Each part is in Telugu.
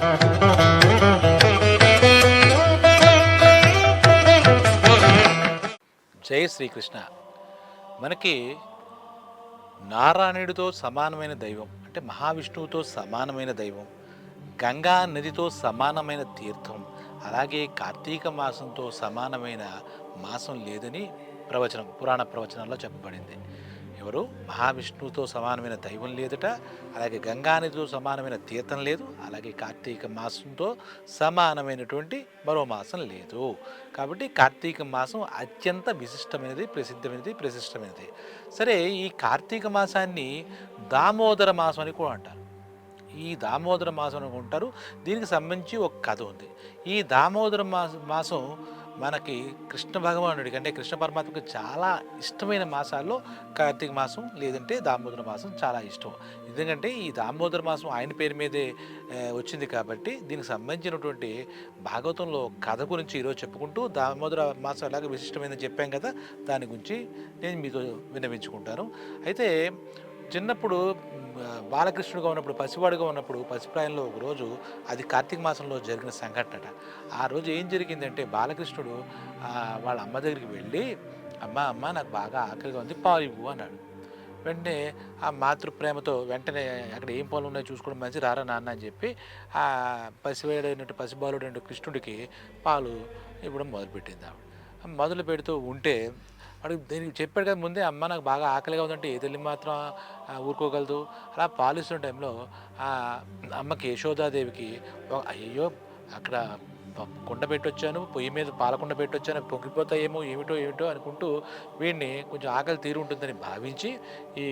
జై శ్రీకృష్ణ. మనకి నారాయణుడితో సమానమైన దైవం అంటే మహావిష్ణువుతో సమానమైన దైవం గంగా నదితో సమానమైన తీర్థం అలాగే కార్తీక మాసంతో సమానమైన మాసం లేదని ప్రవచనం పురాణ ప్రవచనాల్లో చెప్పబడింది. ఎవరు? మహావిష్ణువుతో సమానమైన దైవం లేదుట అలాగే గంగానదితో సమానమైన తీర్థం లేదు అలాగే కార్తీక మాసంతో సమానమైనటువంటి మరో మాసం లేదు. కాబట్టి కార్తీక మాసం అత్యంత విశిష్టమైనది ప్రసిద్ధమైనది ప్రశిష్టమైనది. సరే ఈ కార్తీక మాసాన్ని దామోదర మాసం అని కూడా అంటారు. ఈ దామోదర మాసం అని దీనికి సంబంధించి ఒక కథ ఉంది. ఈ దామోదర మాస మాసం మనకి కృష్ణ భగవానుడికి అంటే కృష్ణ పరమాత్మకి చాలా ఇష్టమైన మాసాల్లో కార్తీక మాసం లేదంటే దామోదర మాసం చాలా ఇష్టం. ఎందుకంటే ఈ దామోదర మాసం ఆయన పేరు మీదే వచ్చింది కాబట్టి దీనికి సంబంధించినటువంటి భాగవతంలో కథ గురించి ఈరోజు చెప్పుకుంటూ దామోదర మాసం ఎలాగ విశిష్టమైందని చెప్పాం కదా దాని గురించి నేను మీతో విన్నవించుకుంటాను. అయితే చిన్నప్పుడు బాలకృష్ణుడుగా ఉన్నప్పుడు పసివాడుగా ఉన్నప్పుడు పసిప్రాయంలో ఒక రోజు అది కార్తీక మాసంలో జరిగిన సంఘటన ఆ రోజు ఏం జరిగిందంటే బాలకృష్ణుడు వాళ్ళ అమ్మ దగ్గరికి వెళ్ళి అమ్మ అమ్మ నాకు బాగా ఆకలిగా ఉంది పాలు ఇవ్వు అన్నాడు. వెంటనే ఆ మాతృ ప్రేమతో వెంటనే అక్కడ ఏం పాలు ఉన్నాయో చూసుకోవడం మంచి రారా నాన్న అని చెప్పి ఆ పసివేడైనట్టు పసిబాలుడైన కృష్ణుడికి పాలు ఇవ్వడం మొదలుపెట్టింది ఆవిడ. మొదలు పెడుతూ ఉంటే వాడు దీనికి చెప్పాడు కదా ముందే అమ్మ నాకు బాగా ఆకలిగా ఉందంటే ఏ తల్లి మాత్రం ఊరుకోగలదు. అలా పాలిస్తున్న టైంలో ఆ అమ్మకి యశోదాదేవికి అయ్యో అక్కడ కుండ పెట్టొచ్చాను పొయ్యి మీద పాలకుండ పెట్టొచ్చాను పొంగిపోతాయేమో ఏమిటో ఏమిటో అనుకుంటూ వీడిని కొంచెం ఆకలి తీరు ఉంటుందని భావించి ఈ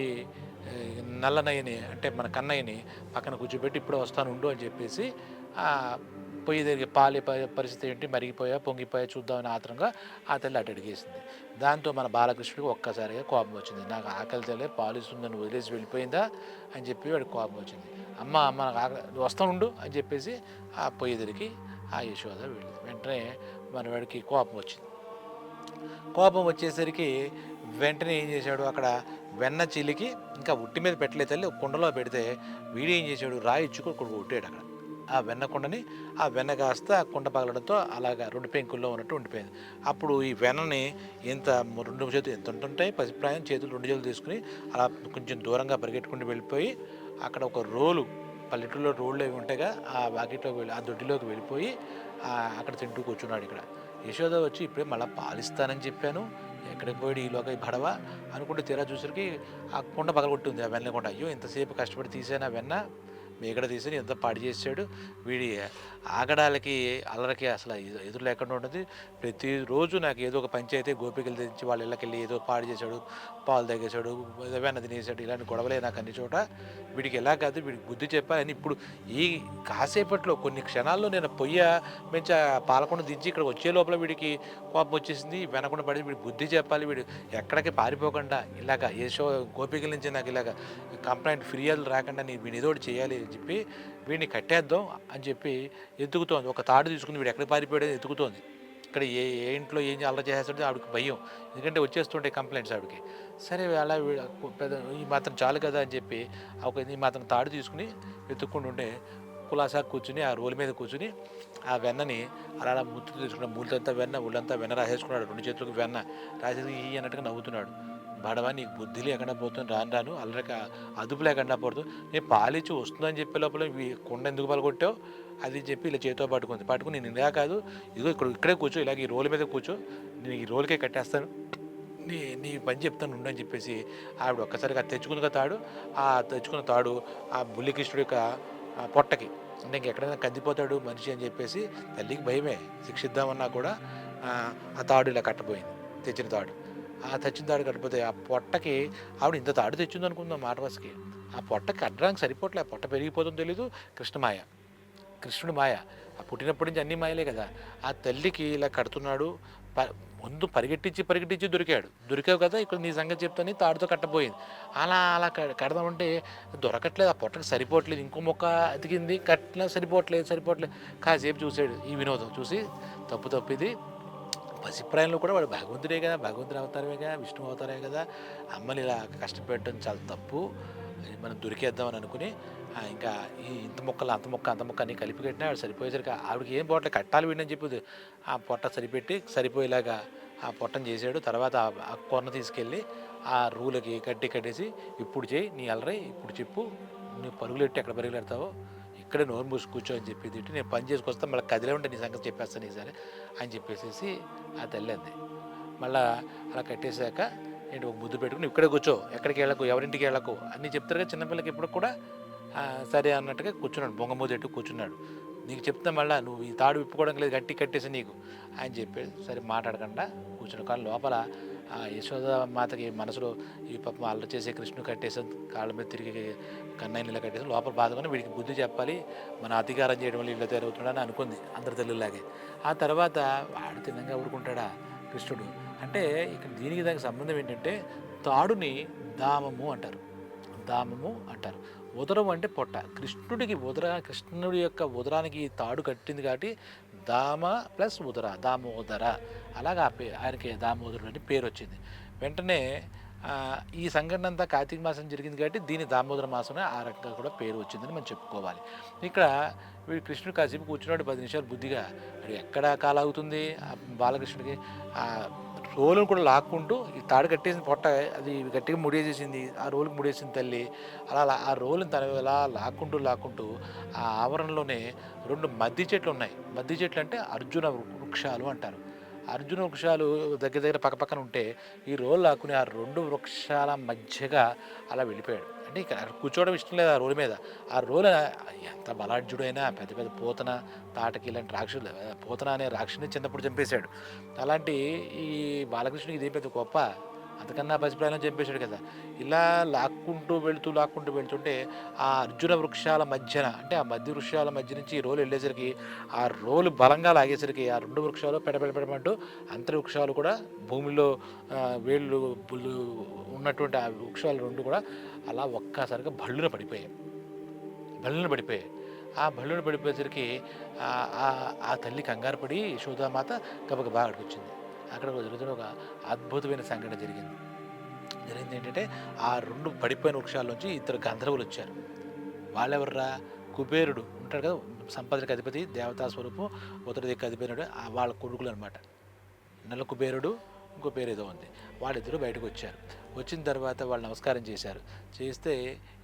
నల్లనయ్యని అంటే మన కన్నయ్యని పక్కన కూర్చోబెట్టి ఇప్పుడు వస్తాను ఉండు అని చెప్పేసి పొయ్యి దగ్గర పాలే పరిస్థితి ఏంటి? మరిగిపోయా పొంగిపోయా చూద్దామని ఆత్రంగా ఆ తల్లి అటు అడిగేసింది దాంతో మన బాలకృష్ణుడికి ఒక్కసారిగా కోపం వచ్చింది. నాకు ఆకలి తల్లి పాలిస్తుందని వదిలేసి వెళ్ళిపోయిందా అని చెప్పి వాడికి కోపం వచ్చింది. అమ్మ అమ్మ నాకు ఆకలి నువ్వు ఉండు అని చెప్పేసి ఆ పొయ్యి దగ్గరికి ఆ యశోద వెళ్ళింది. వెంటనే మన వాడికి కోపం వచ్చింది. కోపం వచ్చేసరికి వెంటనే ఏం చేశాడు? అక్కడ వెన్న చిలికి ఇంకా ఉట్టి మీద పెట్టలేదు తల్లి కుండలో పెడితే వీడు ఏం చేశాడు? రాయి ఇచ్చుకొని కొడుకు కొట్టాడు అక్కడ. ఆ వెన్న కుండని ఆ వెన్న కాస్త ఆ కుండ పగలడంతో అలాగా రెండు పెంకుల్లో ఉన్నట్టు ఉండిపోయింది. అప్పుడు ఈ వెన్నని ఇంత రెండు చేతులు ఎంత ఉంటుంటాయి? పసిప్రాయం చేతులు రెండు చేతులు తీసుకుని అలా కొంచెం దూరంగా పరిగెట్టుకుంటూ వెళ్ళిపోయి అక్కడ ఒక రోలు పల్లెటూరులో రోళ్ళు అవి ఉంటాయిగా ఆ వాకిట్లోకి వెళ్ళి ఆ దొడ్డిలోకి వెళ్ళిపోయి అక్కడ తింటూ కూర్చున్నాడు ఇక్కడ. యశోద వచ్చి ఇప్పుడే మళ్ళీ పాలిస్తానని చెప్పాను. ఎక్కడికి పోయి ఈలోగా ఈ భడవ? అనుకుంటే తీరా చూసరికి ఆ కుండ పగలగొట్టుంది ఆ వెన్న కొండ. అయ్యో ఇంతసేపు కష్టపడి తీసాను ఆ వెన్న. మీగడ తీసి ఎంత పాడు చేసాడు వీడి ఆగడాలకి అల్లరికి అసలు ఎదురు లేకుండా ఉంటుంది. ప్రతిరోజు నాకు ఏదో ఒక పంచాయతీ గోపికలు తెచ్చి వాళ్ళ ఇళ్ళకెళ్ళి ఏదో పాడు చేశాడు పాలు తగ్గేశాడు ఏదైనా తినేసాడు ఇలాంటి గొడవలే నాకు అన్ని చోట. వీడికి ఎలా కాదు వీడికి బుద్ధి చెప్పాలని ఇప్పుడు ఈ కాసేపట్లో కొన్ని క్షణాల్లో నేను పొయ్య మంచి పాలకొండ దించి ఇక్కడ వచ్చే లోపల వీడికి కోపం వచ్చేసింది. వెనకుండా పడి వీడి బుద్ధి చెప్పాలి వీడు ఎక్కడికి పారిపోకుండా ఇలాగ ఏ గోపికల నుంచి నాకు ఇలాగ కంప్లైంట్ ఫిర్యాదులు రాకుండా నేను వీడిని ఏదో ఒకటి చేయాలి అని చెప్పి వీడిని కట్టేద్దాం అని చెప్పి ఎత్తుకుతోంది. ఒక తాడు తీసుకుని వీడు ఎక్కడికి పారిపోయాడని ఎత్తుకుతోంది. ఇక్కడ ఏ ఏ ఇంట్లో ఏం అల్లరి చేసేస్తుంటే ఆవిడకి భయం. ఎందుకంటే వచ్చేస్తుంటాయి కంప్లైంట్స్ ఆవిడకి. సరే అలా పెద్ద ఈ మాత్రం చాలు కదా అని చెప్పి ఒక ఈ మాత్రం తాడు తీసుకుని వెతుక్కుంటుంటే కులాసా కూర్చుని ఆ రోల్ మీద కూర్చుని ఆ వెన్నని అలా అలా ముత్తు తీసుకున్నాడు మూలంతా వెన్న ఒళ్ళంతా వెన్న రాసేసుకున్నాడు. రెండు చేతులకు వెన్న. రాసేసి ఈ అన్నట్టుగా నవ్వుతున్నాడు. బడవా నీకు బుద్ధి లేకుండా పోతుంది రాను రాను అల్లరిక అదుపు లేకుండా పోతుంది నేను పాలిచ్చి వస్తుందని చెప్పే లోపల కుండ ఎందుకు పలగొట్టావు? అది చెప్పి ఇలా చేతితో పట్టుకుంది. పట్టుకుని నేను ఇలా కాదు ఇదిగో ఇక్కడ ఇక్కడే కూర్చో ఇలాగ ఈ రోల్ మీద కూర్చో నేను ఈ రోల్కే కట్టేస్తాను. నీ నీ పని చెప్తాను ఉండు అని చెప్పేసి ఆవిడ ఒక్కసారిగా తెచ్చుకున్న తాడు ఆ తెచ్చుకున్న తాడు ఆ బుల్లికృష్ణుడి యొక్క పొట్టకి అంటే ఇంకెక్కడైనా కందిపోతాడు మనిషి అని చెప్పేసి తల్లికి భయమే శిక్షిద్దామన్నా కూడా ఆ, ఆ తాడు ఇలా కట్టబోయింది తెచ్చిన తాడు. ఆ తెచ్చిన తాడు కడిపోతే ఆ పొట్టకి ఆవిడ ఇంత తాడు తెచ్చింది అనుకుందాం మాట ఆ పొట్టకి అడ్డానికి సరిపోవట్లే ఆ పొట్ట పెరిగిపోతుందో తెలీదు కృష్ణమాయ కృష్ణుడు మాయ. ఆ పుట్టినప్పటి నుంచి అన్ని మాయలే కదా. ఆ తల్లికి ఇలా కడుతున్నాడు ప- ముందు పరిగెట్టించి పరిగెట్టించి దొరికాడు. దొరికావు కదా ఇక్కడ నీ సంగతి చెప్తాని తాడుతో కట్టబోయింది. అలా అలా క- కడదామంటే దొరకట్లేదు ఆ పొట్టకు సరిపోవట్లేదు ఇంకో మొక్క అతికింది కట్టలే సరిపోవట్లేదు సరిపోవట్లేదు. కాసేపు చూసాడు ఈ వినోదం చూసి తప్పు తప్పిది. పసిప్రాయంలో కూడా వాడు భగవంతుడే కదా భగవంతుడు అవతారమే కదా విష్ణు అవతారమే కదా. అమ్మని ఇలా కష్టపెట్టడం చాలా తప్పు. మనం దొరికేద్దామని అనుకుని ఇంకా ఈ ఇంత మొక్కలు అంత మొక్క అంత మొక్క అన్ని కలిపి కట్టినా ఆవిడ సరిపోయేసరికి ఆవిడకి ఏం పొట్ట కట్టాలి వీడని చెప్పి ఆ పొట్ట సరిపెట్టి సరిపోయేలాగా ఆ పొట్టను చేసాడు తర్వాత ఆ- ఆ కొన్న తీసుకెళ్ళి ఆ రూలకి కట్టి కట్టేసి ఇప్పుడు చేయి నీ అలరై ఇప్పుడు చెప్పు. నువ్వు పరుగులెట్టి ఎక్కడ పరుగులెడతావో ఇక్కడే నోరు మూసి కూర్చో అని చెప్పి తిట్టి నేను పని చేసుకొస్తా మళ్ళీ కదిలే ఉంటే నీ సంగతి చెప్పేస్తాను ఈసారి అని చెప్పేసేసి ఆ తల్లి అంది. అలా కట్టేశాక నేను ఒక ముద్దు పెట్టుకుని ఇక్కడే కూర్చో ఎక్కడికి వెళ్ళకు ఎవరింటికి వెళ్ళకు అన్నీ చెప్తారు కదా చిన్నపిల్లకి ఇప్పుడు కూడా. సరే అన్నట్టుగా కూర్చున్నాడు బొంగ మూదెట్టు కూర్చున్నాడు. నీకు చెప్తా మళ్ళా నువ్వు ఈ తాడు విప్పుకోవడం లేదు గట్టి కట్టేసి నీకు అని చెప్పేసి సరే మాట్లాడకుండా కూర్చున్నాడు. కానీ లోపల ఆ యశోద మాతకి మనసులో ఈ పాపం అల్లరి చేసే కృష్ణుడు కట్టేసి కాళ్ళ మీద తిరిగి కన్నయ్యలా కట్టేసి లోపల బాధకొని వీడికి బుద్ధి చెప్పాలి మన అధికారం చేయడం వల్ల ఇల్లు తయారవుతున్నాడని అనుకుంది అందరి తల్లిలాగే ఆ తర్వాత వాడు తిన్నంగా ఊరుకుంటాడా కృష్ణుడు? అంటే ఇక్కడ దీనికి దానికి సంబంధం ఏంటంటే తాడుని దామము అంటారు. దామము అంటారు. ఉదరం అంటే పొట్ట. కృష్ణుడికి ఉదర కృష్ణుడి యొక్క ఉదరానికి తాడు కట్టింది కాబట్టి దామ ప్లస్ ఉదర దామోదర. అలాగా ఆ పే ఆయనకి దామోదరుడు అని పేరు వచ్చింది. వెంటనే ఈ సంఘటన అంతా కార్తీక మాసం జరిగింది కాబట్టి దీని దామోదర మాసమే ఆ రకంగా కూడా పేరు వచ్చిందని మనం చెప్పుకోవాలి. ఇక్కడ వీడు కృష్ణుడు కాసేపు కూర్చున్నాడు పది నిమిషాలు బుద్ధిగా. ఎక్కడ కాలాగుతుంది బాలకృష్ణుడికి? రోలును కూడా లాక్కుంటూ ఈ తాడు కట్టేసిన పొట్ట అది గట్టిగా ముడేసేసింది. ఆ రోలుకి ముడేసింది తల్లి. అలా ఆ రోలుని తన ఇలా లాక్కుంటూ లాక్కుంటూ ఆ ఆవరణలోనే రెండు మద్ది చెట్లు ఉన్నాయి. మద్ది చెట్లు అంటే అర్జున వృ- వృక్షాలు అంటారు. అర్జున వృక్షాలు దగ్గర దగ్గర పక్కపక్కన ఉంటే ఈ రోలు లాక్కుని ఆ రెండు వృక్షాల మధ్యగా అలా వెళ్ళిపోయాడు. అంటే ఇక కూర్చోవడం ఇష్టం లేదు ఆ రోలు మీద. ఆ రోల్ ఎంత బలాఢ్యుడైనా పెద్ద పెద్ద పూతన తాటకి ఇలాంటి రాక్షసులు పోతన అనే రాక్షసుని చిన్నప్పుడు చంపేశాడు. అలాంటి ఈ బాలకృష్ణుడికి ఇదే పెద్ద గొప్ప అంతకన్నా పసిప్రాయం చెప్పేశాడు కదా. ఇలా లాక్కుంటూ వెళుతూ లాక్కుంటూ వెళ్తుంటే ఆ అర్జున వృక్షాల మధ్యన అంటే ఆ మధ్య వృక్షాల మధ్య నుంచి ఈ రోలు వెళ్ళేసరికి ఆ రోలు బలంగా లాగేసరికి ఆ రెండు వృక్షాలు పెడపెడపెడమంటూ అంతరి వృక్షాలు కూడా భూమిలో వేళ్ళు పుల్లు ఉన్నటువంటి ఆ వృక్షాలు రెండు కూడా అలా ఒక్కసారిగా భళ్ళున పడిపోయాయి. భళ్ళున పడిపోయాయి. ఆ బళ్ళున పడిపోయేసరికి ఆ- ఆ- తల్లి కంగారు పడి యశోదామాత గబగబా అక్కడికి అక్కడ అక్కడ జరుగుతున్న ఒక అద్భుతమైన సంఘటన జరిగింది. జరిగింది ఏంటంటే ఆ రెండు పడిపోయిన వృక్షాల్లోంచి ఇద్దరు గంధర్వులు వచ్చారు. వాళ్ళెవర్రా? కుబేరుడు ఉంటాడు కదా సంపదకి అధిపతి దేవతా స్వరూపం ఉత్తర దిక్కు అధిపతి ఆ వాళ్ళ కొడుకులు అనమాట నల్ల కుబేరుడు ఇంకో పేరు ఏదో ఉంది. వాళ్ళిద్దరూ బయటకు వచ్చారు. వచ్చిన తర్వాత వాళ్ళు నమస్కారం చేశారు. చేస్తే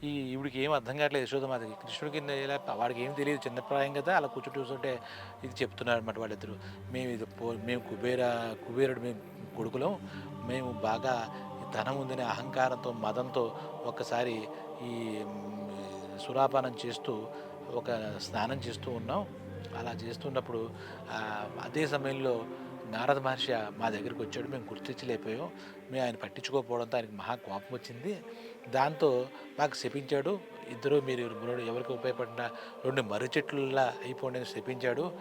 ఈ ఈవిడికి ఏం అర్థం కావట్లేదు యశోదమాతకి కృష్ణుడికి ఇలా వాడికి ఏం తెలియదు చిన్నప్రాయం కదా అలా కూర్చుంటూ చూస్తుంటే ఇది చెప్తున్నారు అనమాట వాళ్ళిద్దరు. మేము ఇది పో మేము కుబేర కుబేరుడు మేము కొడుకులం. మేము బాగా ధనం ఉందనే అహంకారంతో మదంతో ఒక్కసారి ఈ సురాపానం చేస్తూ ఒక స్నానం చేస్తూ ఉన్నాం. అలా చేస్తున్నప్పుడు అదే సమయంలో నారద మహర్షి మా దగ్గరికి వచ్చాడు మేము గుర్తించలేకపోయాం. మేము ఆయన పట్టించుకోకపోవడంతో ఆయనకి మహా కోపం వచ్చింది. దాంతో మాకు శపించాడు. ఇద్దరు మీరు మునుడు ఎవరికి ఉపయోగపడిన రెండు మర్రి చెట్లులా అయిపోండి అని శపించాడు.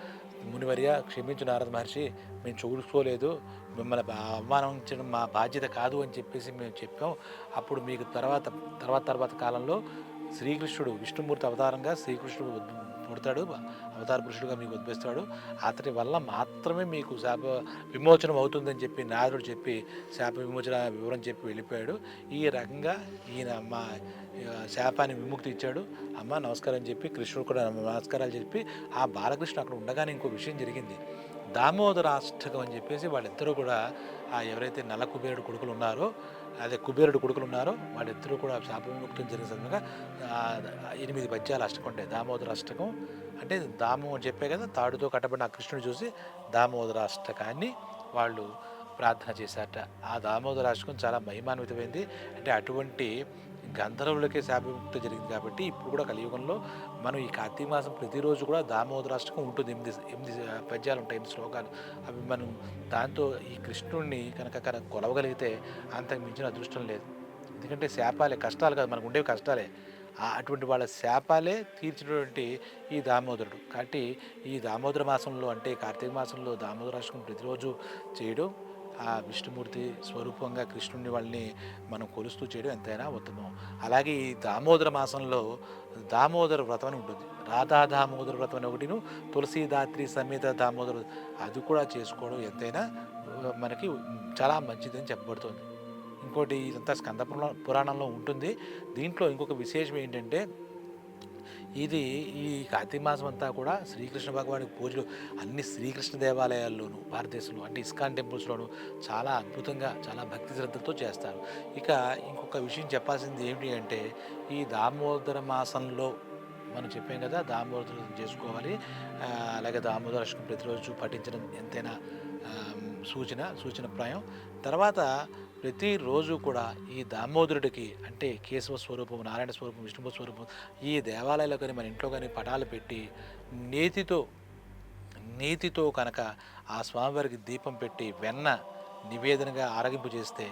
మునివర్య క్షమించు నారద మహర్షి మేము చూసుకోలేదు. మిమ్మల్ని బా- అవమానించడం మా బాధ్యత కాదు అని చెప్పేసి మేము చెప్పాం. అప్పుడు మీకు తర్వాత తర్వాత తర్వాత కాలంలో శ్రీకృష్ణుడు విష్ణుమూర్తి అవతారంగా శ్రీకృష్ణుడు పుడతాడు అవతార పురుషుడుగా మీకు ఉద్భవిస్తాడు. అతని వల్ల మాత్రమే మీకు శాప విమోచనం అవుతుందని చెప్పి నారదుడు చెప్పి శాప విమోచన వివరం చెప్పి వెళ్ళిపోయాడు. ఈ రకంగా ఈయన మా శాపాన్ని విముక్తి ఇచ్చాడు. అమ్మ నమస్కారం అని చెప్పి కృష్ణుడు కూడా నమస్కారాలు చెప్పి ఆ బాలకృష్ణ అక్కడ ఉండగానే ఇంకో విషయం జరిగింది. దామోదరాష్టకం అని చెప్పేసి వాళ్ళిద్దరూ కూడా ఆ ఎవరైతే నల కుబేరుడు కొడుకులు ఉన్నారో అదే కుబేరుడు కొడుకులు ఉన్నారు. వాళ్ళిద్దరూ కూడా శాప జరిగిన సందర్భంగా ఎనిమిది పద్యాలు అష్టకం ఉంటాయి. దామోదర అష్టకం అంటే దాము అని చెప్పే కదా తాడుతో కట్టబడిన ఆ కృష్ణుడు చూసి దామోదర అష్టకాన్ని వాళ్ళు ప్రార్థన చేశారట. ఆ దామోదర అష్టకం చాలా మహిమాన్వితమైంది. అంటే అటువంటి గంధర్వులకే శాపవిముక్తి జరిగింది కాబట్టి ఇప్పుడు కూడా కలియుగంలో మనం ఈ కార్తీక మాసం ప్రతిరోజు కూడా దామోదరాష్టకం ఉంటుంది. ఎనిమిది ఎనిమిది పద్యాలు ఉంటాయి. ఎనిమిది శ్లోకాలు. అవి మనం దాంతో ఈ కృష్ణుడిని కనుక కనుక కొలవగలిగితే అంతకు మించిన అదృష్టం లేదు. ఎందుకంటే శాపాలే కష్టాలు కాదు. మనకు ఉండేవి కష్టాలే. అటువంటి వాళ్ళ శాపాలే తీర్చినటువంటి ఈ దామోదరుడు. కాబట్టి ఈ దామోదర మాసంలో అంటే కార్తీక మాసంలో దామోదరాష్టకం ప్రతిరోజు చేయడం ఆ విష్ణుమూర్తి స్వరూపంగా కృష్ణుడిని వాళ్ళని మనం కొలుస్తూ చేయడం ఎంతైనా ఉత్తమం. అలాగే ఈ దామోదర మాసంలో దామోదర వ్రతం అని ఉంటుంది. రాధా దామోదర వ్రతం అని ఒకటిను తులసీదాత్రి సమేత దామోదర అది కూడా చేసుకోవడం ఎంతైనా మనకి చాలా మంచిదని చెప్పబడుతుంది. ఇంకోటి ఇదంతా స్కంద పురాణంలో ఉంటుంది. దీంట్లో ఇంకొక విశేషం ఏంటంటే ఇది ఈ కార్తీక మాసం అంతా కూడా శ్రీకృష్ణ భగవానికి పూజలు అన్ని శ్రీకృష్ణ దేవాలయాల్లోనూ భారతదేశంలో అంటే ఇస్కాన్ టెంపుల్స్లోనూ చాలా అద్భుతంగా చాలా భక్తి శ్రద్ధతో చేస్తారు. ఇక ఇంకొక విషయం చెప్పాల్సింది ఏమిటి అంటే ఈ దామోదర మాసంలో మనం చెప్పాం కదా దామోదర చేసుకోవాలి. అలాగే దామోదర అష్టకం ప్రతిరోజు పఠించడం ఎంతైనా సూచన సూచన సూచనప్రాయం తర్వాత ప్రతిరోజు కూడా ఈ దామోదరుడికి అంటే కేశవ స్వరూపం నారాయణ స్వరూపం విష్ణువు స్వరూపం ఈ దేవాలయాల్లో కానీ మన ఇంట్లో కానీ పటాలు పెట్టి నేతితో నీతితో కనుక ఆ స్వామివారికి దీపం పెట్టి వెన్న నివేదనగా ఆరగింపు చేస్తే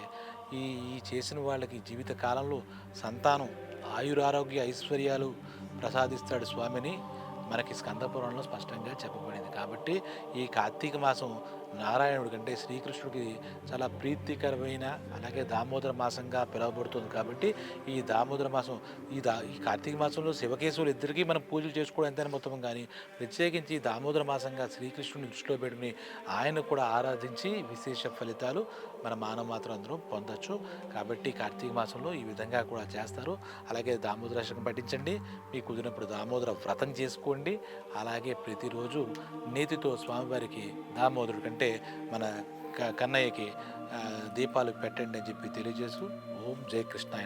ఈ ఈ చేసిన వాళ్ళకి జీవిత కాలంలో సంతానం ఆయురారోగ్య ఐశ్వర్యాలు ప్రసాదిస్తాడు స్వామిని. మనకి స్కందపురంలో స్పష్టంగా చెప్పబడింది. కాబట్టి ఈ కార్తీక మాసం నారాయణుడి కంటే శ్రీకృష్ణుడికి చాలా ప్రీతికరమైన అలాగే దామోదర మాసంగా పిలువబడుతుంది కాబట్టి ఈ దామోదర మాసం ఈ దా ఈ కార్తీక మాసంలో శివకేశవులు ఇద్దరికీ మనం పూజలు చేసుకోవడం ఎంతైనా మొత్తం కానీ ప్రత్యేకించి దామోదర మాసంగా శ్రీకృష్ణుని దృష్టిలో పెట్టుకుని ఆయన కూడా ఆరాధించి విశేష ఫలితాలు మన మానవ మాత్రం అందరూ పొందొచ్చు. కాబట్టి కార్తీక మాసంలో ఈ విధంగా కూడా చేస్తారు. అలాగే దామోదర శకం పఠించండి. మీకు కుదిరినప్పుడు దామోదర వ్రతం చేసుకోండి. అలాగే ప్రతిరోజు నేతితో స్వామివారికి దామోదరుడు కంటే మన క- కన్నయ్యకి దీపాలు పెట్టండి అని చెప్పి తెలియజేస్తూ ఓం జయ కృష్ణాయ